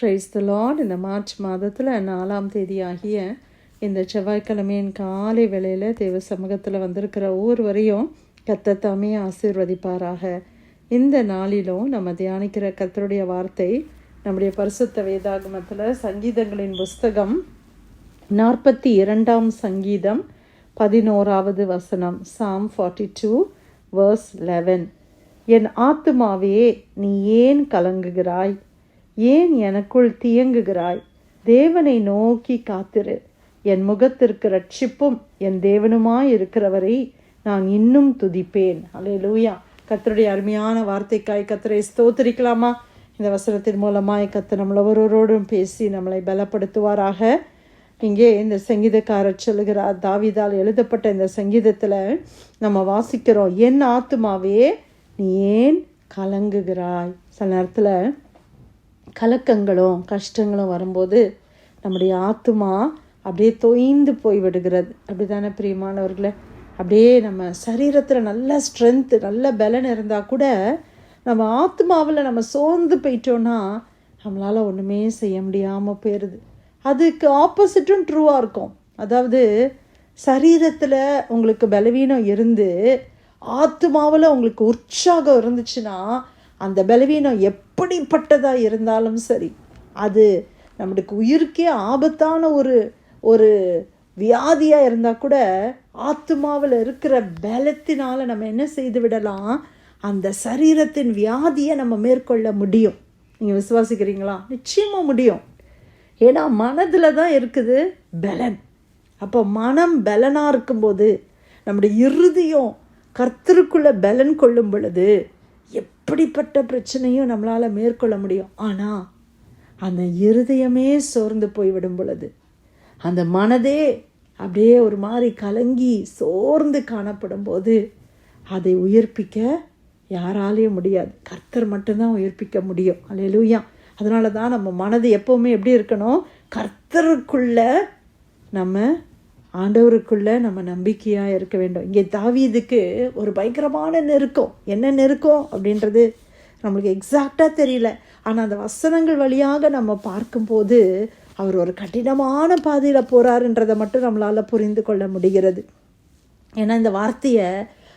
Price the Lord இந்த March மாதத்தில் நாலாம் தேதி ஆகிய இந்த செவ்வாய்க்கிழமையின் காலை வேளையில் தேவ சமூகத்தில் வந்திருக்கிற ஒவ்வொருவரையும் வரையும் தாமே ஆசீர்வதிப்பாராக. இந்த நாளிலும் நம்ம தியானிக்கிற கத்தருடைய வார்த்தை நம்முடைய பரிசுத்த வேதாகமத்தில் சங்கீதங்களின் புஸ்தகம் நாற்பத்தி இரண்டாம் சங்கீதம் பதினோராவது வசனம் psalm forty two verse eleven என் ஆத்துமாவே நீ ஏன் கலங்குகிறாய்? ஏன் எனக்குள் தியங்குகிறாய்? தேவனை நோக்கி காத்திரு. என் முகத்திற்கு ரட்சிப்பும் என் தேவனுமாய் இருக்கிறவரை நான் இன்னும் துதிப்பேன். அல்லேலூயா கத்தருடைய அருமையான வார்த்தைக்காய் கத்தரை ஸ்தோத்திரிக்கலாமா? இந்த வசனத்தின் மூலமாய் கத்து நம்மள ஒருவரோடும் பேசி நம்மளை பலப்படுத்துவாராக. இங்கே இந்த சங்கீதக்காரர் சொல்லுகிறார் தாவிதால் எழுதப்பட்ட இந்த சங்கீதத்தில் நம்ம வாசிக்கிறோம் என் ஆத்துமாவே நீ ஏன் கலங்குகிறாய்? சில நேரத்தில் கலக்கங்களும் கஷ்டங்களும் வரும்போது நம்முடைய ஆத்மா அப்படியே தொய்ந்து போய் விடுகிறது. அப்படி தானே பிரியமானவர்களே? அப்படியே நம்ம சரீரத்தில் நல்ல ஸ்ட்ரென்த்து நல்ல பலன் இருந்தால் கூட நம்ம ஆத்மாவில் நம்ம சோர்ந்து போயிட்டோன்னா நம்மளால் ஒன்றுமே செய்ய முடியாமல் போயிடுது அதுக்கு ஆப்போசிட்டும் ட்ரூவாக இருக்கும். அதாவது சரீரத்தில் உங்களுக்கு பலவீனம் இருந்து ஆத்மாவில் உங்களுக்கு உற்சாகம் இருந்துச்சுன்னா அந்த பலவீனம் எப்படிப்பட்டதாக இருந்தாலும் சரி அது நம்மளுக்கு உயிருக்கே ஆபத்தான ஒரு ஒரு வியாதியாக இருந்தால் கூட ஆத்மாவில் இருக்கிற பலத்தினால் நம்ம என்ன செய்து விடலாம்? அந்த சரீரத்தின் வியாதியை நம்ம மேற்கொள்ள முடியும். நீங்கள் விசுவாசிக்கிறீங்களா? நிச்சயமாக முடியும். ஏன்னா மனதில் தான் இருக்குது பலன். அப்போ மனம் பலனாக இருக்கும்போது நம்முடைய இறுதியும் கர்த்தருக்குள்ளே பலன் கொள்ளும் பொழுது எப்படிப்பட்ட பிரச்சனையும் நம்மளால் மேற்கொள்ள முடியும். ஆனால் அந்த இருதயமே சோர்ந்து போய்விடும் பொழுது அந்த மனதே அப்படியே ஒரு மாதிரி கலங்கி சோர்ந்து காணப்படும் போது அதை உயிர்ப்பிக்க யாராலையும் முடியாது. கர்த்தர் மட்டும்தான் உயிர்ப்பிக்க முடியும். அலையலூயா அதனால தான் நம்ம மனது எப்போவுமே எப்படி இருக்கணும்? கர்த்தருக்குள்ள நம்ம ஆண்டவருக்குள்ளே நம்ம நம்பிக்கையாக இருக்க வேண்டும். இங்கே தாவீதுக்கு ஒரு பயங்கரமான நெருக்கம். என்ன நெருக்கம் அப்படின்றது நம்மளுக்கு எக்ஸாக்டாக தெரியல. ஆனால் அந்த வசனங்கள் வழியாக நம்ம பார்க்கும்போது அவர் ஒரு கடினமான பாதையில் போகிறாருன்றதை மட்டும் நம்மளால் புரிந்து கொள்ள முடிகிறது. ஏன்னா இந்த வார்த்தையை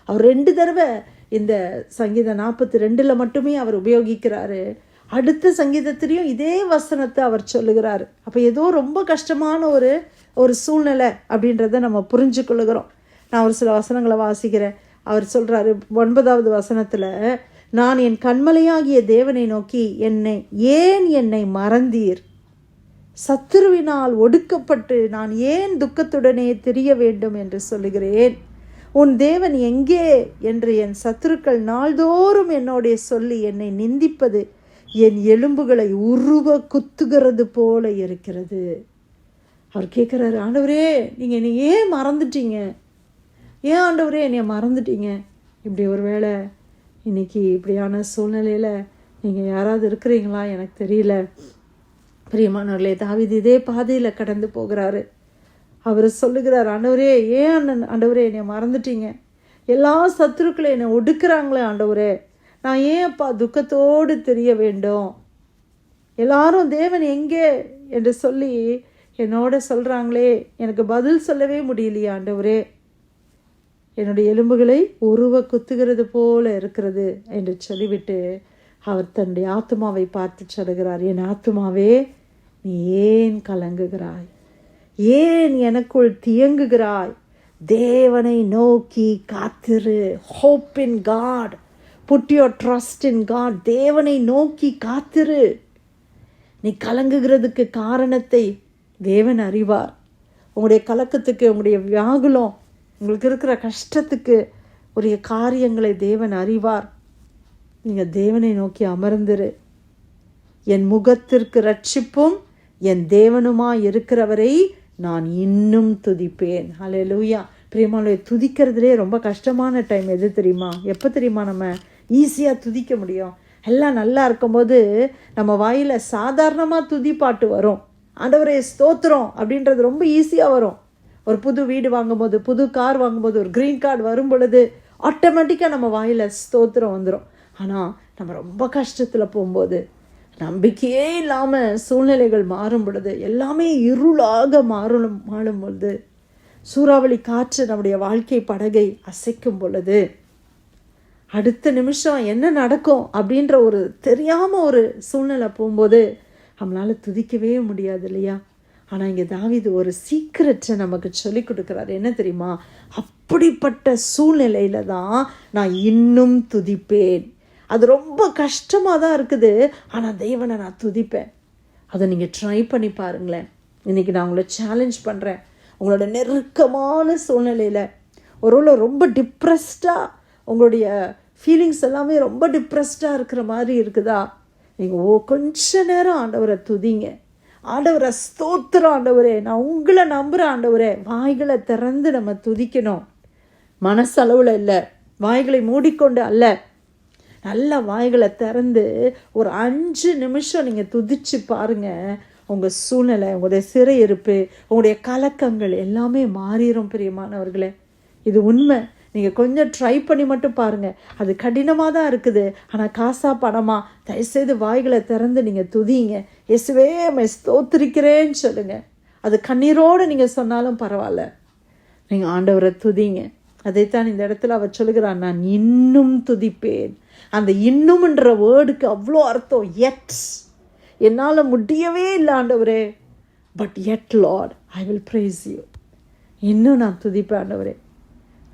அவர் ரெண்டு தடவை இந்த சங்கீதம் நாற்பத்தி ரெண்டில் மட்டுமே அவர் உபயோகிக்கிறாரு. அடுத்த சங்கீதத்திலையும் இதே வசனத்தை அவர் சொல்லுகிறார். அப்போ ஏதோ ரொம்ப கஷ்டமான ஒரு ஒரு சூழ்நிலை அப்படின்றத நம்ம புரிஞ்சு கொள்ளுகிறோம் நான் ஒரு சில வசனங்களை வாசிக்கிறேன். அவர் சொல்கிறாரு ஒன்பதாவது வசனத்தில் நான் என் கண்மலையாகிய தேவனை நோக்கி என்னை ஏன் என்னை மறந்தீர்? சத்துருவினால் ஒடுக்கப்பட்டு நான் ஏன் துக்கத்துடனே தெரிய வேண்டும் என்று சொல்லுகிறேன்? உன் தேவன் எங்கே? என்று என் சத்துருக்கள் நாள்தோறும் என்னோடைய சொல்லி என்னை நிந்திப்பது என் எலும்புகளை உருவ குத்துகிறது போல இருக்கிறது. அவர் கேட்குறாரு ஆண்டவரே நீங்கள் என்னை ஏன் மறந்துட்டீங்க? ஏன் ஆண்டவரே என்னை மறந்துட்டீங்க? இப்படி ஒரு வேளை இன்றைக்கி இப்படியான சூழ்நிலையில் நீங்கள் யாராவது இருக்கிறீங்களா? எனக்கு தெரியல. பிரியமானவர்களே தாவிது இதே பாதையில் கடந்து போகிறாரு. அவர் சொல்லுகிறார் ஆண்டவரே ஏன் அண்ணன் ஆண்டவரே என்னை மறந்துட்டீங்க? எல்லா சத்துருக்களும் என்னை ஒடுக்குறாங்களே ஆண்டவரே. நான் ஏன் அப்பா துக்கத்தோடு தெரிய வேண்டும்? எல்லாரும் தேவன் எங்கே? என்று சொல்லி என்னோட சொல்கிறாங்களே எனக்கு பதில் சொல்லவே முடியலையே ஆண்டவரே. என்னுடைய எலும்புகளை உருவ குத்துகிறது போல இருக்கிறது என்று சொல்லிவிட்டு அவர் தன்னுடைய ஆத்மாவை பார்த்து சொல்லுகிறார் என் ஆத்மாவே நீ ஏன் கலங்குகிறாய்? ஏன் எனக்குள் தியங்குகிறாய்? தேவனை நோக்கி காத்திரு. Hope in God put your trust in God தேவனை நோக்கி காத்திரு. நீ கலங்குகிறதுக்கு காரணத்தை தேவன் அறிவார். உங்களுடைய கலக்கத்துக்கு உங்களுடைய வியாகுலம் உங்களுக்கு இருக்கிற கஷ்டத்துக்கு உரிய காரியங்களை தேவன் அறிவார். நீங்கள் தேவனை நோக்கி அமர்ந்துரு. என் முகத்திற்கு ரட்சிப்பும் என் தேவனுமாய் இருக்கிறவரை நான் இன்னும் துதிப்பேன். ஹலே லூயா பிரியமானவை துதிக்கிறதுலே ரொம்ப கஷ்டமான டைம் எது தெரியுமா? எப்போ தெரியுமா நம்ம ஈஸியாக துதிக்க முடியும். எல்லாம் நல்லா இருக்கும்போது நம்ம வாயில் சாதாரணமாக துதி பாட்டு வரும். ஆண்டவரே ஸ்தோத்திரம் அப்படின்றது ரொம்ப ஈஸியாக வரும். ஒரு புது வீடு வாங்கும்போது புது கார் வாங்கும்போது ஒரு க்ரீன் கார்டு வரும் பொழுது ஆட்டோமேட்டிக்காக நம்ம வாயில் ஸ்தோத்திரம் வந்துடும் ஆனால் நம்ம ரொம்ப கஷ்டத்தில் போகும்போது நம்பிக்கையே இல்லாமல் சூழ்நிலைகள் மாறும் பொழுது எல்லாமே இருளாக மாறும் மாறும் பொழுது சூறாவளி காற்று நம்முடைய வாழ்க்கை படகை அசைக்கும் பொழுது அடுத்த நிமிஷம் என்ன நடக்கும் அப்படின்ற ஒரு தெரியாமல் ஒரு சூழ்நிலை போகும்போது நம்மளால் துதிக்கவே முடியாது இல்லையா? ஆனால் இங்கே தாவிது ஒரு சீக்கிரட்டை நமக்கு சொல்லி கொடுக்குறாரு. என்ன தெரியுமா? அப்படிப்பட்ட சூழ்நிலையில தான் நான் இன்னும் துதிப்பேன். அது ரொம்ப கஷ்டமாக தான் இருக்குது. ஆனால் தெய்வனை நான் துதிப்பேன். அதை நீங்கள் ட்ரை பண்ணி பாருங்களேன். இன்றைக்கி நான் உங்களை சேலஞ்ச் பண்ணுறேன் உங்களோட நெருக்கமான சூழ்நிலையில். ஒருவேளை ரொம்ப டிப்ரெஸ்டாக உங்களுடைய ஃபீலிங்ஸ் எல்லாமே ரொம்ப டிப்ரெஸ்டாக இருக்கிற மாதிரி இருக்குதா? நீங்கள் ஓ கொஞ்ச நேரம் ஆண்டவரை துதிங்க. ஆண்டவரை ஸ்தோத்திரம் ஆண்டவரே. நான் உங்களை நம்புகிற ஆண்டவரே. வாய்களை திறந்து நம்ம துதிக்கணும். மனசளவில் இல்லை. வாய்களை மூடிக்கொண்டு அல்ல. நல்லா வாய்களை திறந்து ஒரு அஞ்சு நிமிஷம் நீங்கள் துதிச்சு பாருங்கள் உங்கள் சூழ்நிலை உங்களுடைய சிறையிருப்பு உங்களுடைய கலக்கங்கள் எல்லாமே மாறிடும் பிரியமானவர்களே. இது உண்மை. நீங்கள் கொஞ்சம் ட்ரை பண்ணி மட்டும் பாருங்கள் அது கடினமாக தான் இருக்குது. ஆனால் காசா பணமா தயவுசெய்து வாய்களை திறந்து நீங்கள் துதிங்க. இயேசுவே மை ஸ்தோத்திரிக்கிறேன்னு சொல்லுங்கள் அது கண்ணீரோடு நீங்கள் சொன்னாலும் பரவாயில்ல. நீங்கள் ஆண்டவரை துதிங்க. அதைத்தான் இந்த இடத்துல அவர் சொல்லுகிறார். நான் இன்னும் துதிப்பேன். அந்த இன்னும்ன்ற வேர்டுக்கு அவ்வளோ அர்த்தம். எட் என்னால் முடியவே இல்லை ஆண்டவரே. But yet Lord I will praise you இன்னும் நான் துதிப்பேன் ஆண்டவரே.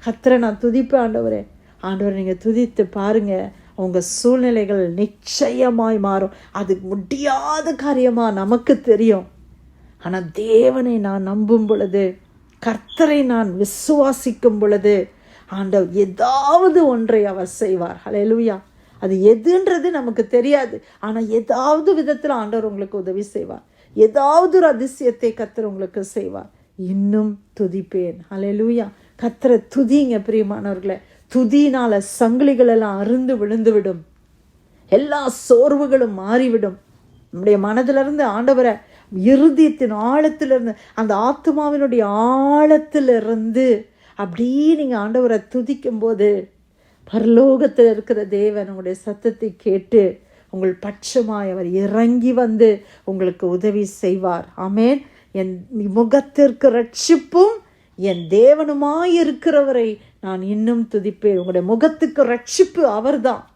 கத்திர நான் துதிப்பேன் ஆண்டவரே. ஆண்டவரை நீங்கள் துதித்து பாருங்கள் உங்கள் சூழ்நிலைகள் நிச்சயமாய் மாறும். அது முடியாத காரியமாக நமக்கு தெரியும். ஆனால் தேவனை நான் நம்பும் பொழுது கர்த்தரை நான் விசுவாசிக்கும் பொழுது ஆண்டவர் ஏதாவது ஒன்றை அவர் செய்வார். ஹலெலுயா அது எதுன்றது நமக்கு தெரியாது. ஆனால் ஏதாவது விதத்தில் ஆண்டவர் உங்களுக்கு உதவி செய்வார். ஏதாவது ஒரு அதிசயத்தை கத்தர் உங்களுக்கு செய்வார். இன்னும் துதிப்பேன். ஹலெலுயா கர்த்தரை துதிங்க பிரியமானவர்களை. துதினால சங்கிலிகள் எல்லாம் அருந்து விழுந்து விடும் எல்லா சோர்வுகளும் மாறிவிடும். நம்முடைய மனதிலிருந்து ஆண்டவரை இருதயத்தின் ஆழத்திலிருந்து அந்த ஆத்மாவினுடைய ஆழத்திலிருந்து அப்படியே நீங்கள் ஆண்டவரை துதிக்கும் போது பரலோகத்தில் இருக்கிற தேவன் உங்களுடைய சத்தத்தை கேட்டு உங்கள் பட்சமாய் அவர் இறங்கி வந்து உங்களுக்கு உதவி செய்வார். ஆமேன். என் முகத்திற்கு ரட்சிப்பும் என் தேவனுமாயிருக்கிறவரை நான் இன்னும் துதிப்பேன். உங்களுடைய முகத்துக்கு ரட்சிப்பு அவர்தான்.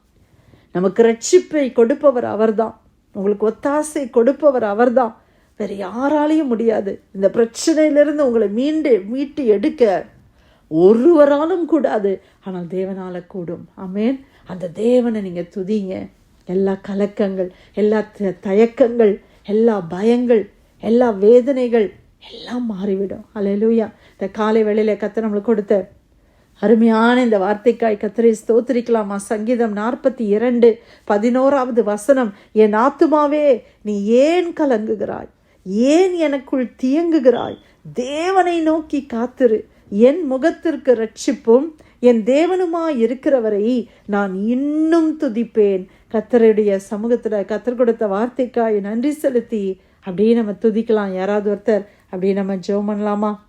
நமக்கு ரட்சிப்பை கொடுப்பவர் அவர்தான். உங்களுக்கு ஒத்தாசை கொடுப்பவர் அவர்தான். வேறு யாராலையும் முடியாது. இந்த பிரச்சனையிலிருந்து உங்களை மீண்டு மீட்டு எடுக்க ஒருவராலும் கூடாது. ஆனால் தேவனால கூடும். அமேன் அந்த தேவனை நீங்கள் துதிங்க. எல்லா கலக்கங்கள் எல்லா த- தயக்கங்கள் எல்லா பயங்கள் எல்லா வேதனைகள் எல்லாம் மாறிவிடும். அலையலூயா இந்த காலை வேளையில் கத்த நம்மளுக்கு கொடுத்த அருமையான இந்த வார்த்தைக்காய் கத்தரை ஸ்தோத்திரிக்கலாமா? சங்கீதம் நாற்பத்தி இரண்டு பதினோராவது வசனம் என் ஆத்துமாவே நீ ஏன் கலங்குகிறாய்? ஏன் எனக்குள் தியங்குகிறாய்? தேவனை நோக்கி காத்திரு. என் முகத்திற்கு ரட்சிப்பும் என் தேவனுமாய் இருக்கிறவரை நான் இன்னும் துதிப்பேன். கத்தருடைய சமூகத்தில் கத்தர் கொடுத்த வார்த்தைக்காய் நன்றி செலுத்தி அப்படியே நம்ம துதிக்கலாம். யாராவது ஒருத்தர் அப்படியே நம்ம ஜெபம் பண்ணலாமா?